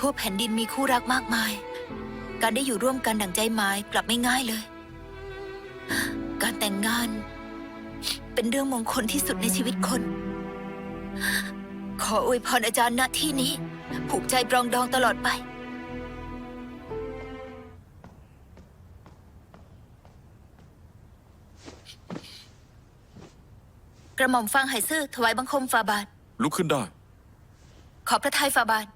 ทั่วแผ่นดินมีคู่รักมากมาย การได้อยู่ร่วมกันดั่งใจหมายกลับไม่ง่ายเลย การแต่งงาน เป็นเรื่องมงคลที่สุดในชีวิตคน ขออวยพรอาจารย์ณที่นี้ ผูกใจปรองดองตลอดไป กระหม่อมฟังไหซื่อถวายบังคมฝ่าบาท ลุกขึ้นได้ ขอพระทัยฝ่าบาท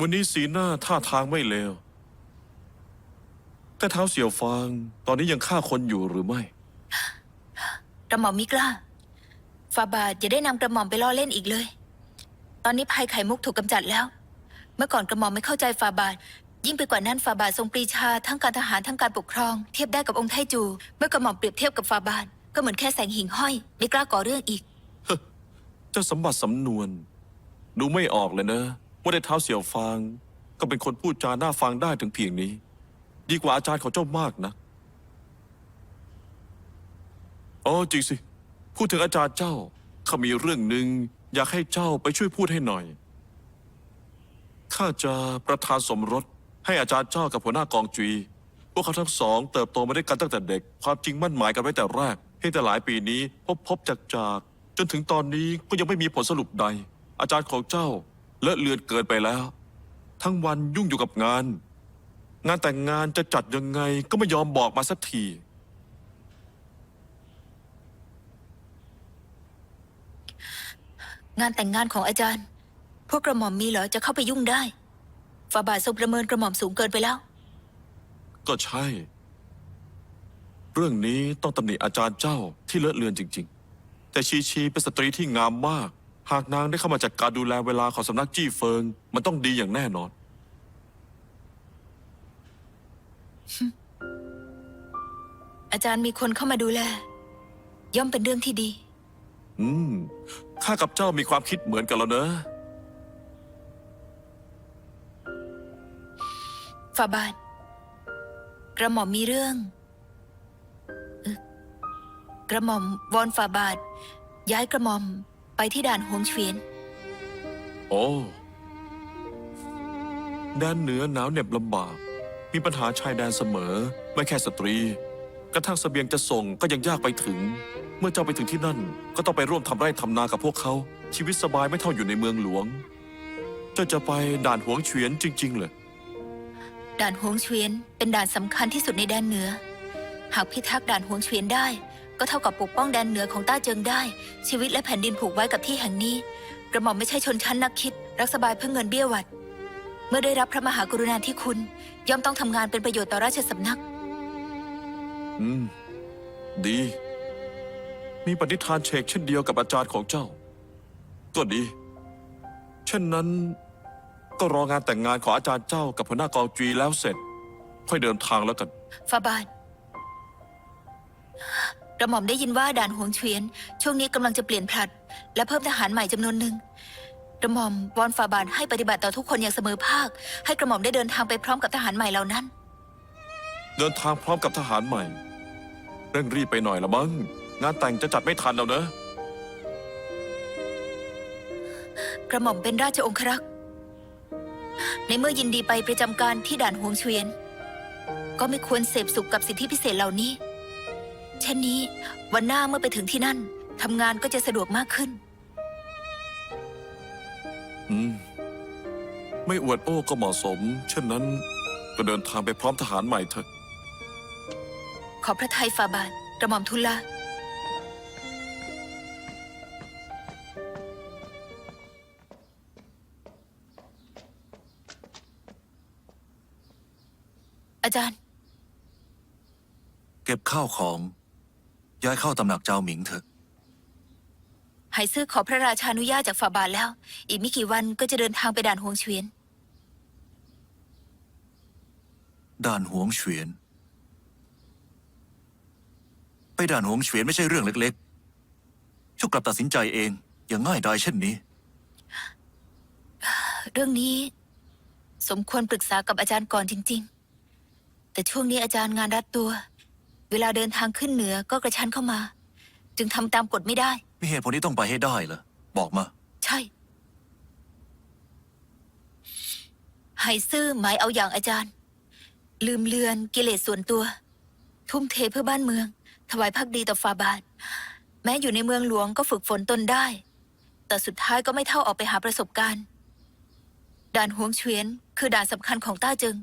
วันนี้สีหน้าท่าทางไม่เลว แต่เท้าเสี่ยวฟาง ตอนนี้ยังฆ่าคนอยู่หรือไม่ กระหม่อมมิกล้าฝ่าบาทอย่าได้นำกระหม่อมไปล่อเล่นอีกเลย ตอนนี้ภัยไข่มุกถูกกำจัดแล้ว เมื่อก่อนกระหม่อมไม่เข้าใจฝ่าบาท ยิ่งไปกว่านั้นฝ่าบาททรงปรีชาทั้งการทหารทั้งการปกครอง เทียบได้กับองค์ไทจู เมื่อกระหม่อมเปรียบเทียบกับฝ่าบาทก็เหมือนแค่แสงหิ่งห้อย ไม่กล้าก่อเรื่องอีก เจ้าสมบัติสำนวน ดูไม่ออกเลยนะ ว่าได้เท้าเสี่ยวฟางก็เป็นคนพูดจาหน่าฟังได้ถึงเพียงนี้ ดีกว่าอาจารย์ของเจ้ามากนะอ๋อจริงสิ พูดถึงอาจารย์เจ้าข้ามีเรื่องหนึ่งอยากให้เจ้าไปช่วยพูดให้หน่อยข้าจะประทานสมรสให้อาจารย์เจ้ากับหัวหน้ากองจุย พวกเขาทั้งสอง เติบโตมาด้วยกันตั้งแต่เด็ก ความจริงมั่นหมายกันไว้แต่แรกเพียงแต่หลายปีนี้พบพบจากจากจนถึงตอนนี้ก็ยังไม่มีผลสรุปใด อาจารย์ของเจ้า เลอะเลือนเกินไปแล้ว ทั้งวันยุ่งอยู่กับงาน งานแต่งงานจะจัดยังไงก็ไม่ยอมบอกมาสักที งานแต่งงานของอาจารย์ พวกกระหม่อมมีเหรอจะเข้าไปยุ่งได้ฝ่าบาททรงประเมินกระหม่อมสูงเกินไปแล้ว ก็ใช่ เรื่องนี้ต้องตำหนิอาจารย์เจ้าที่เลอะเลือนจริง ๆ แต่ชีชีเป็นสตรีที่งามมาก หากนางได้เข้ามาจัดการดูแลเวลาของสำนักจี้เฟิง มันต้องดีอย่างแน่นอน อาจารย์มีคนเข้ามาดูแล ย่อมเป็นเรื่องที่ดี อืม ข้ากับเจ้ามีความคิดเหมือนกันแล้วเนอะ ฝ่าบาท กระหม่อมมีเรื่องเอ่อกระหม่อมวอนฝ่าบาท ย้ายกระหม่อม ไปที่ด่านหวงเฉวียน โอ้แดนเหนือหนาวเหน็บลำบาก มีปัญหาชายแดนเสมอ ไม่แค่สตรี กระทั่งเสบียงจะส่งก็ยังยากไปถึง เมื่อเจ้าไปถึงที่นั่น ก็ต้องไปร่วมทำไร่ทำนากับพวกเขา ชีวิตสบายไม่เท่าอยู่ในเมืองหลวง เจ้าจะไปด่านหวงเฉวียนจริง ๆเลยด่านหวงเฉวียนเป็นด่านสำคัญที่สุดในแดนเหนือ หากพิทักษ์ด่านหวงเฉวียนได้ ก็เท่ากับปกป้องแดนเหนือของต้าเจิงได้ ชีวิตและแผ่นดินผูกไว้กับที่แห่งนี้ กระหม่อมไม่ใช่ชนชั้นนักคิด รักสบายเพื่อเงินเบี้ยหวัด เมื่อได้รับพระมหากรุณาธิคุณ ย่อมต้องทำงานเป็นประโยชน์ต่อราชสำนัก อืม ดี มีปณิธานเชกเช่นเดียวกับอาจารย์ของเจ้า ก็ดี เช่นนั้น ก็รองานแต่งงานของอาจารย์เจ้ากับหัวหน้ากองจีแล้วเสร็จ ค่อยเดินทางแล้วกัน ฟาบาท กระหม่อมได้ยินว่าด่านหวงเฉวียน ช่วงนี้กำลังจะเปลี่ยนผลัด และเพิ่มทหารใหม่จำนวนหนึ่งกระหม่อมวอนฟาบาทให้ปฏิบัติต่อทุกคนอย่างเสมอภาค ให้กระหม่อมได้เดินทางไปพร้อมกับทหารใหม่เหล่านั้น เดินทางพร้อมกับทหารใหม่ เร่งรีบไปหน่อยละมั้งงานแต่งจะจัดไม่ทันแล้วเนอะกระหม่อมเป็นราชองครักษ์ ในเมื่อยินดีไปประจำการที่ด่านหวงเฉวียน ก็ไม่ควรเสพสุขกับสิทธิพิเศษเหล่านี้ เช่นนี้วันหน้าเมื่อไปถึงที่นั่นทำงานก็จะสะดวกมากขึ้น อืม ไม่อวดโอ้ก็เหมาะสม เช่นนั้น ก็เดินทางไปพร้อมทหารใหม่เถอะ ขอพระทัยฝ่าบาทกระหม่อมทุลลาอาจารย์ เก็บข้าวของ ย้ายเข้าตำหนักเจ้าหมิงเถอะไหซื่อขอพระราชานุญาตจากฝ่าบาทแล้ว อีกไม่กี่วันก็จะเดินทางไปด่านหวงเฉวียน ด่านหวงเฉวียน ไปด่านหวงเฉวียนไม่ใช่เรื่องเล็กๆช่วยกลับตัดสินใจเองอย่างง่ายดายเช่นนี้ เรื่องนี้ สมควรปรึกษากับอาจารย์ก่อนจริง ๆ แต่ช่วงนี้อาจารย์งานรัดตัว เวลาเดินทางขึ้นเหนือก็กระชั้นเข้ามา จึงทำตามกฎไม่ได้ มีเหตุผลที่ต้องไปให้ได้เหรอ บอกมา ใช่ซื่อหมายเอาอย่างอาจารย์ ลืมเลือนกิเลสส่วนตัว ทุ่มเทเพื่อบ้านเมือง ถวายพักดีต่อฟาบาท แม้อยู่ในเมืองหลวงก็ฝึกฝนตนได้ แต่สุดท้ายก็ไม่เท่าออกไปหาประสบการณ์ ด่านหวงเฉวียน คือด่านสำคัญของต้าจึง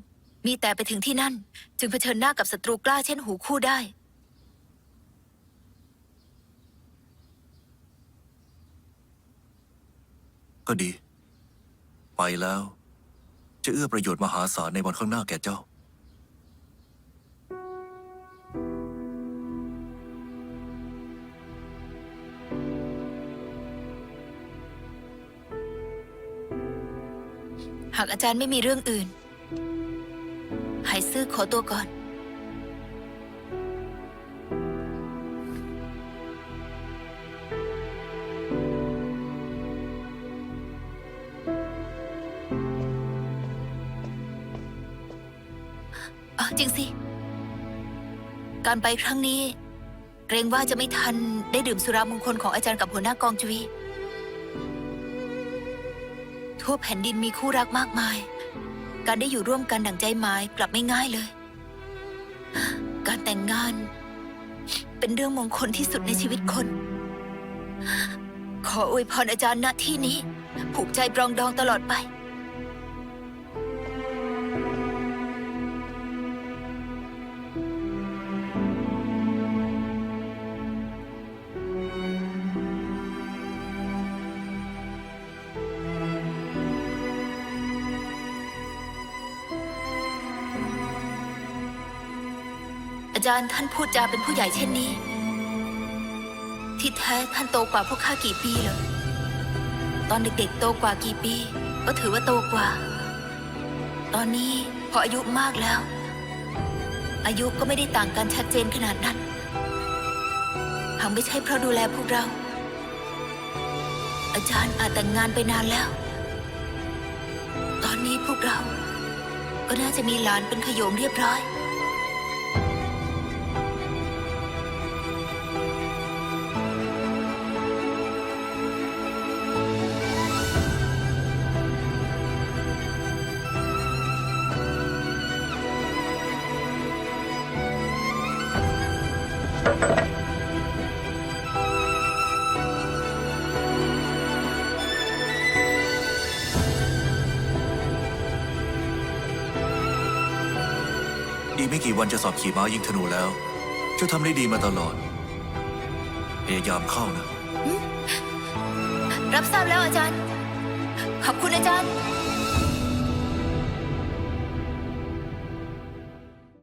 มีแต่ไปถึงที่นั่น จึงเผชิญหน้ากับศัตรูกล้าเช่นหูคู่ได้ ก็ดี ไปแล้ว จะเอื้อประโยชน์มหาศาลในวันข้างหน้าแก่เจ้า หากอาจารย์ไม่มีเรื่องอื่น ไหซื่อขอตัวก่อน อ๋อจริงสิ การไปครั้งนี้ เกรงว่าจะไม่ทันได้ดื่มสุรามงคลของอาจารย์กับหัวหน้ากองจุวีทั่วแผ่นดินมีคู่รักมากมาย การได้อยู่ร่วมกันดั่งใจหมายกลับไม่ง่ายเลย การแต่งงาน เป็นเรื่องมงคลที่สุดในชีวิตคน ขออวยพรอาจารย์ณที่นี้ ผูกใจปรองดองตลอดไป จารย์ท่านพูดจาเป็นผู้ใหญ่เช่นนี้ ที่แท้ท่านโตกว่าพวกข้ากี่ปีเหรอตอนเด็กๆโตกว่ากี่ปี ก็ถือว่าโตกว่า ตอนนี้พออายุมากแล้ว อายุก็ไม่ได้ต่างกันชัดเจนขนาดนั้นหากไม่ใช่เพราะดูแลพวกเรา อาจารย์อาจแต่งงานไปนานแล้ว ตอนนี้พวกเรา ก็น่าจะมีหลานเป็นขยมเรียบร้อย ดีไม่กี่วันจะสอบขี่ม้ายิงธนูแล้ว เจ้าทำได้ดีมาตลอด พยายามเข้านะ รับทราบแล้วอาจารย์ ขอบคุณอาจารย์